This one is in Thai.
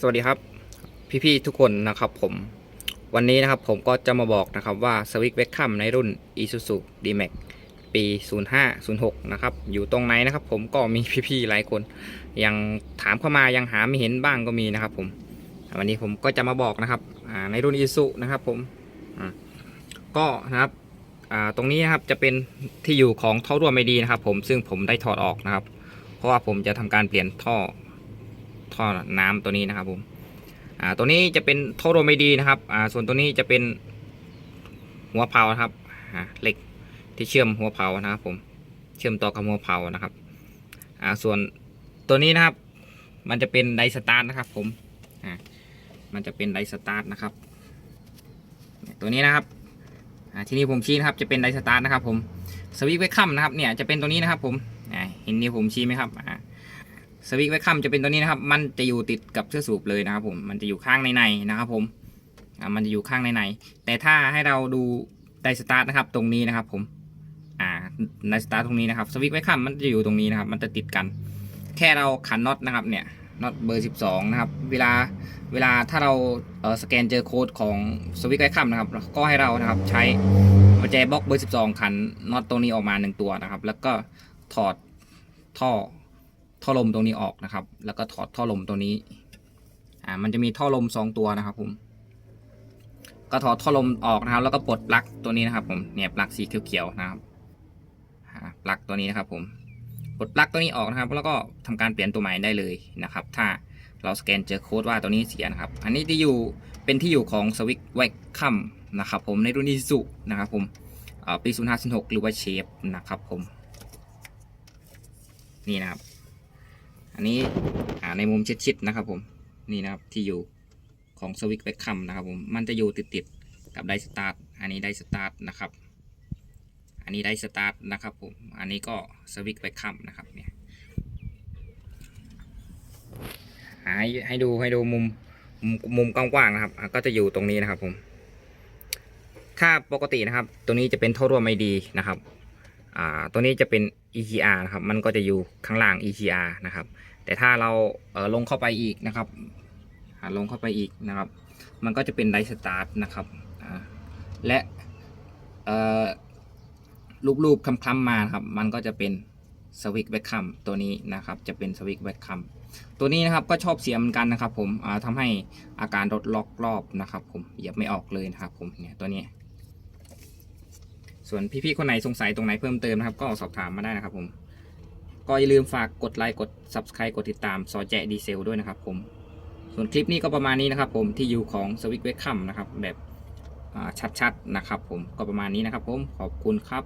สวัสดีครับ พี่ๆทุกคนนะครับผมวันนี้นะครับผมก็จะมาบอกนะครับว่าสวิกเวคคัมในรุ่น Isuzu D-Max ปี 0506 นะครับ อยู่ตรงไหนนะครับผมก็มีพี่ๆหลายคน ยังถามเข้ามายังหาไม่เห็นบ้างก็มีนะครับผมวันนี้ผมก็จะมาบอกนะครับในรุ่น Isuzu นะครับผมก็นะครับตรงนี้นะครับจะเป็นที่อยู่ของท่อรั่วไม่ดีนะครับ ผมซึ่งผมได้ถอดออกนะครับ เพราะว่าผมจะทำการเปลี่ยนท่อ ท่อน้ำตัวนี้นะครับผมอ่าตัวนี้จะเป็นท่อโรไม่ดีนะครับอ่าส่วนตัวนี้จะเป็นหัวเพานะครับเหล็กที่เชื่อมหัวเพานะครับผมเชื่อมต่อกับหัวเพานะครับอ่าส่วนตัวนี้นะครับ มันจะเป็นไดสตาร์ทนะครับผมอ่ามันจะเป็นไดสตาร์ทนะครับ ตัวนี้นะครับอ่าที่นี่ผมชี้นะครับจะเป็นไดสตาร์ทนะครับผมสวิตช์ไว้ค่ำนะครับเนี่ยจะเป็นตัวนี้นะครับผมอ่าเห็นนี่ผมชี้ไหมครับอ่า สวิตช์ไว้ค่ำจะเป็นตัวนี้นะครับ มันจะอยู่ติดกับเสื้อสูบเลยนะครับ ผม มันจะอยู่ข้างในในๆนะครับ ผมอ่ามันจะอยู่ข้างในในๆแต่ถ้าให้เราดูไดสตาร์ทนะครับ ตรงนี้นะครับ ผม อ่าไดสตาร์ทตรงนี้นะครับ สวิตช์ไว้ค่ำมันจะอยู่ตรงนี้นะครับ มันจะติดกัน แค่เราขันน็อตนะครับ เนี่ย น็อตเบอร์ 12 นะครับ เวลา เวลาถ้าเราเออสแกนเจอโค้ดของสวิตช์ไว้ค่ำนะครับ ก็ให้เรานะครับ ใช้กุญแจบล็อกเบอร์ 12 ขันน็อตตรงนี้ออกมาหนึ่งตัวนะครับ แล้วก็ถอดท่อ ท่อลมตรงนี้ออกนะครับ แล้วก็ถอดท่อลมตัวนี้ อ่า มันจะมีท่อลมสองตัวนะครับผม ก็ถอดท่อลมออกนะครับ แล้วก็ปลดปลั๊กตัวนี้นะครับ ผม เนี่ยปลั๊กสีเขียวๆนะครับปลั๊กตัวนี้นะครับ ผม ปลดปลั๊กตัวนี้ออกนะครับ แล้วก็ทำการเปลี่ยนตัวใหม่ได้เลยนะครับ ถ้าเราสแกนเจอโค้ดว่าตัวนี้เสียนะครับ อันนี้ที่อยู่เป็นที่อยู่ของสวิตไวคัมนะครับ ผม ในรุ่นอีซูนะครับ ผมปี0506หรือว่าเชฟนะครับ ผม นี่นะครับ อันนี้อ่าในมุมชิดๆนะครับผมนี่นะครับที่อยู่ของสวิตช์แบ็คคัมนะครับผมมันจะอยู่ติดๆกับไดสตาร์ทอันนี้ไดสตาร์ทนะครับ อันนี้ไดสตาร์ทนะครับผมอันนี้ก็สวิตช์แบ็คคัมนะครับเนี่ยอ่าให้ให้ดูให้ดูมุมมุมมุมกว้างๆนะครับ ก็จะอยู่ตรงนี้นะครับผมถ้าปกตินะครับ ตัวนี้จะเป็นท่อรั่วไม่ดีนะครับ อ่า ตัวนี้จะเป็น EGR นะครับ มันก็จะอยู่ข้างล่าง EGR นะครับ แต่ถ้าเราเลงเข้าไปอีกนะครับลงเข้าไปอีกนะครับ มันก็จะเป็นไดสตาร์ทนะครับและรูปๆคำๆมาครับ มันก็จะเป็นสวิกแบ็คคัมตัวนี้นะครับ จะเป็นสวิกแบ็คคัมตัวนี้นะครับก็ชอบเสียเหมือนกันนะครับ ผมอ่าทำให้อาการรถล็อกรอบนะครับ ผมเหยียบไม่ออกเลยนะครับ ผมเนี่ยตัวนี้ ส่วนพี่ๆคนไหนสงสัยตรงไหนเพิ่มเติมนะครับ ก็สอบถามมาได้นะครับผม ก็อย่าลืมฝากกดไลค์กด Subscribe กดติดตามซอแจดีเซลด้วยนะครับผม ส่วนคลิปนี้ก็ประมาณนี้นะครับผมที่อยู่ของสวิกเวคคัมนะครับแบบชัดๆนะครับผมก็ประมาณนี้นะครับผมขอบคุณครับ